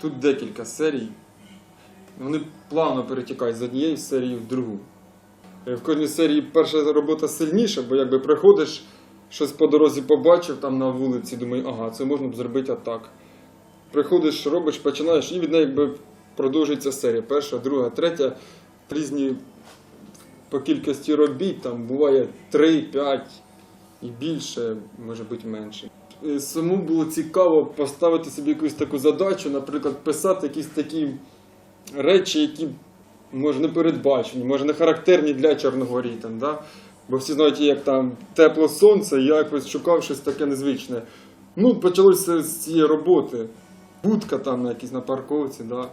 Тут декілька серій. Вони плавно перетікають з однієї серії в другу. Е, В кожній серії перша робота сильніша, бо якби приходиш, щось по дорозі побачив там на вулиці, думаю, ага, це можна б зробити так. Приходиш, робиш, починаєш, і від неї якби продовжується серія. Перша, друга, третя. Різні по кількості робіт, там буває 3, 5 і більше, може бути менше. Е, Самому було цікаво поставити собі якусь таку задачу, наприклад, писати якісь такі речі, які може не передбачені, може не характерні для Чорногорії. Там, да? Бо всі знають, як там тепло сонце, я якось шукав щось таке незвичне. Ну, почалося з цієї роботи. Будка там на якійсь на парковці, да.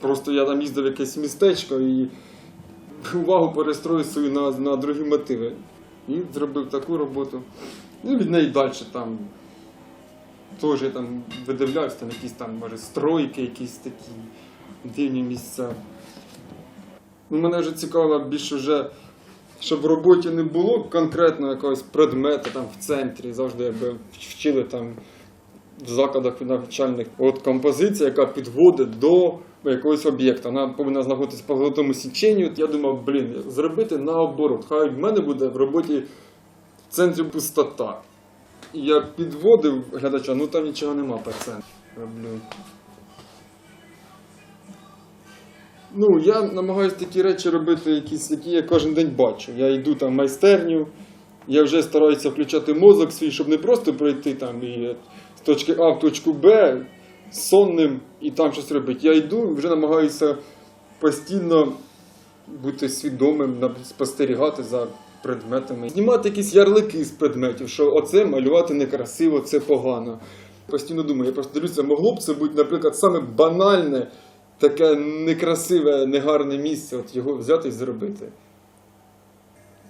Просто я там їздив якесь містечко і увагу перестрою свою на, на другі мотиви. І зробив таку роботу. Ну, від неї далі там теж я там видивлявся, там якісь там, може, стройки, якісь такі дивні місця. Ну, мене вже цікавило більше вже, щоб в роботі не було конкретно якогось предмету там в центрі, завжди якби вчили там в закладах навчальних. От композиція, яка підводить до якогось об'єкта. Вона повинна знаходитися по золотому січенню. Я думав, блін, зробити наоборот. Хай в мене буде в роботі в центрі пустота. Я підводив глядача, ну там нічого нема по центрі. Роблю. Ну, я намагаюся такі речі робити, якісь, які я кожен день бачу. Я йду там в майстерню, я вже стараюся включати мозок свій, щоб не просто пройти там і з точки А в точку Б сонним і там щось робити. Я йду, вже намагаюся постійно бути свідомим, спостерігати за предметами. Знімати якісь ярлики з предметів, що оце малювати некрасиво, це погано. Постійно думаю, я просто дивлюся, могло б це бути, наприклад, саме банальне, таке некрасиве, негарне місце, от його взяти і зробити.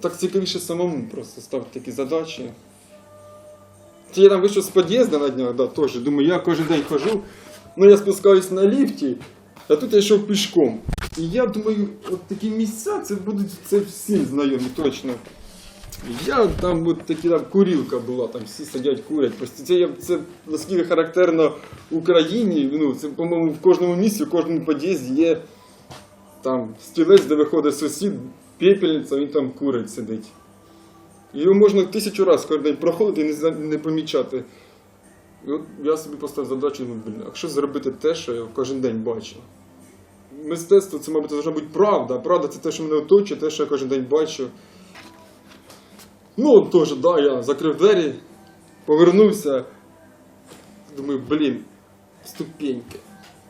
Так цікавіше самому просто ставити такі задачі. Чи я там вийшов з під'їзду на днях, да, теж. Думаю, я кожен день хожу, ну я спускаюсь на ліфті, а тут я йшов пішком. І я думаю, от такі місця, це будуть це всім знайомі, точно. Я там от такі там курілка була, там всі сидять, курять. Просто це, це наскільки характерно Україні. Ну, це, по-моєму, в кожному місці, в кожному під'їзді є там стілець, де виходить сусід, пепельниця, він там курить сидить. Його можна тисячу разів кожен день проходити і не, не помічати. І от я собі поставив задачу, думаю, блін, а що зробити те, що я кожен день бачу? Мистецтво це, мабуть, повинна бути правда. Правда це те, що мене оточує, те, що я кожен день бачу. Ну, теж, да, я закрив двері, повернувся. Думаю, блін, ступеньки.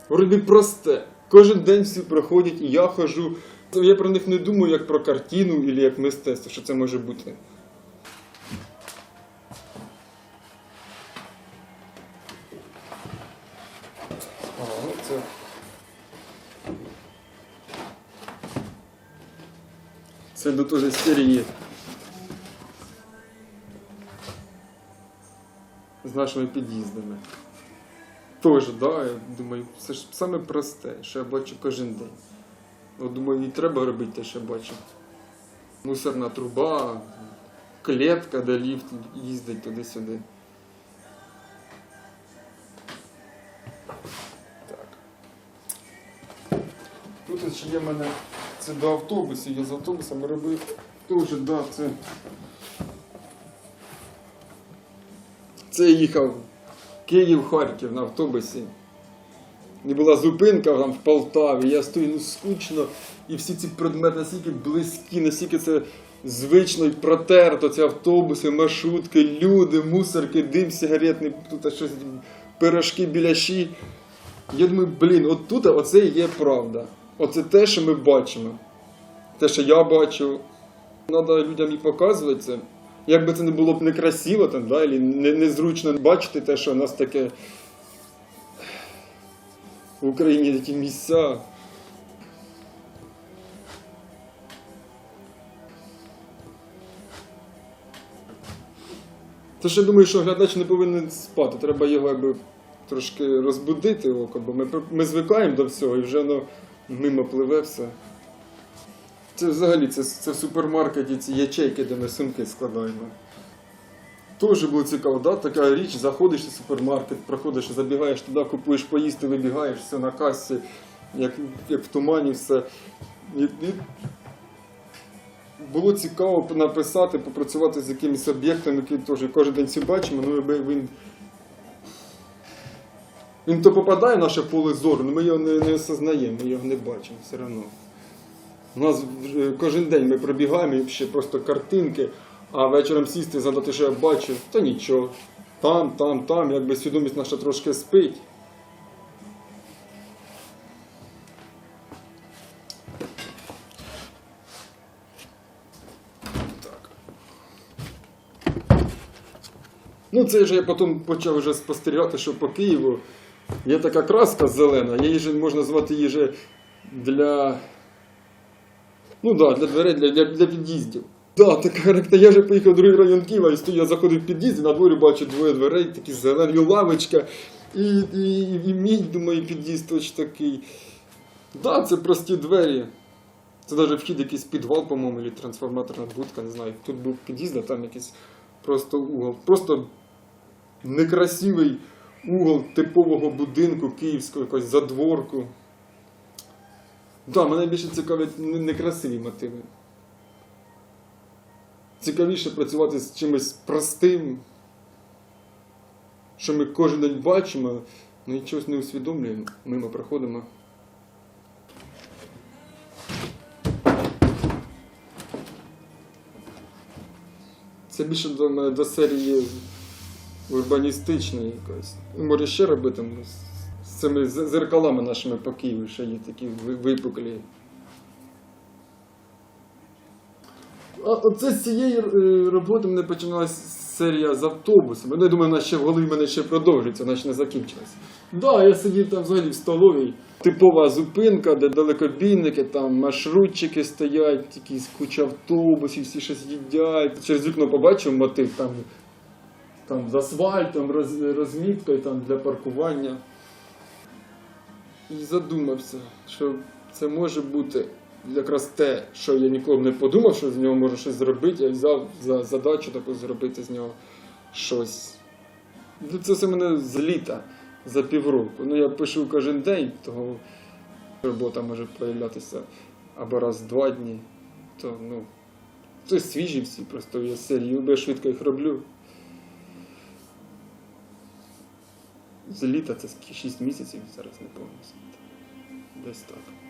Вроді просте. Кожен день всі проходять, і я хожу. Я про них не думаю як про картину або як мистецтво, що це може бути. Ага, ну це. Це до теж серії. З нашими під'їздами. Тоже, да, я думаю, це ж саме просте, що я бачу кожен день. От думаю, і треба робити те, що я бачу. Мусорна труба, клітка, де ліфт їздить туди-сюди. Так. Тут ще є в мене це до автобусів, я з автобусами робив. Теж, да, це. Це їхав Київ-Харків на автобусі. І була зупинка там в Полтаві, я стою, ну скучно, і всі ці предмети настільки близькі, настільки це звично і протерто, ці автобуси, маршрутки, люди, мусорки, дим сигаретний, тут щось, пирожки, біляші. Я думаю, блін, от тут оце є правда. Оце те, що ми бачимо. Те, що я бачу. Треба людям і показувати це. Як би це не було б некрасиво, там, да, і не, незручно бачити те, що у нас таке в Україні такі місця. Тож я думаю, що глядач не повинен спати. Треба його якби трошки розбудити око, бо ми, ми звикаємо до всього і вже воно мимо пливе все. Це взагалі це, це в супермаркеті ці ячейки, де ми сумки складаємо. Теж було цікаво, да? така річ, заходиш в супермаркет, проходиш, забігаєш туди, купуєш поїсти, вибігаєш, все на касі, як, як в тумані все. І, і було цікаво написати, попрацювати з якимось об'єктом, який теж кожен день всі бачимо, ну він. Він то попадає в наше поле зору, але ми його не, не осознаємо, ми його не бачимо все одно. У нас кожен день ми пробігаємо і ще просто картинки, а вечором сісти і згадати, що я бачу, та нічого. Там, там, там, якби свідомість наша трошки спить. Ну, це вже я потім почав вже спостерігати, що по Києву є така краска зелена, її же можна звати її для. Ну да, для дверей, для, для, для під'їздів. Да, характер. Я вже поїхав в другий район Києва і стою, я заходив в під'їзд, і на дворі бачу двоє дверей, такі зелені, лавочка. І, і, і мій, думаю, під'їзд точно такий. Да, це прості двері. Це навіть вхід якийсь підвал, по-моєму, або трансформаторна будка, не знаю. Тут був під'їзд, а там якийсь просто угол. Просто некрасивий угол типового будинку київського, якогось задворку. Так, мене більше цікавлять не- некрасиві мотиви. Цікавіше працювати з чимось простим, що ми кожен день бачимо, але чогось не усвідомлюємо, мимо проходимо. Це більше до до серії урбаністичної якоїсь. Ну, Може ще робити ну, з- цими зеркалами нашими по Києву, що є такі випуклі. А оце з цієї е, роботи мене починалася серія з автобусами. Ну, я думаю, вона ще в голові мене ще продовжиться, вона ще не закінчилась. Да, я сидів там взагалі в столовій. Типова зупинка, де далекобійники, там маршрутчики стоять, якісь куча автобусів, всі щось їдять. Через вікно побачив мотив там, там з асфальтом, роз, розміткою там, для паркування. І задумався, що це може бути якраз те, що я ніколи не подумав, що з нього можна щось зробити. Я взяв за задачу таку зробити з нього щось. Ну, Це все мене з літа за півроку. Ну я пишу кожен день, того робота може проявлятися або раз в два дні. То ну, це свіжі всі, просто я серію, я швидко їх роблю. З літа це скільки 6 місяців зараз не повністю. Десь так.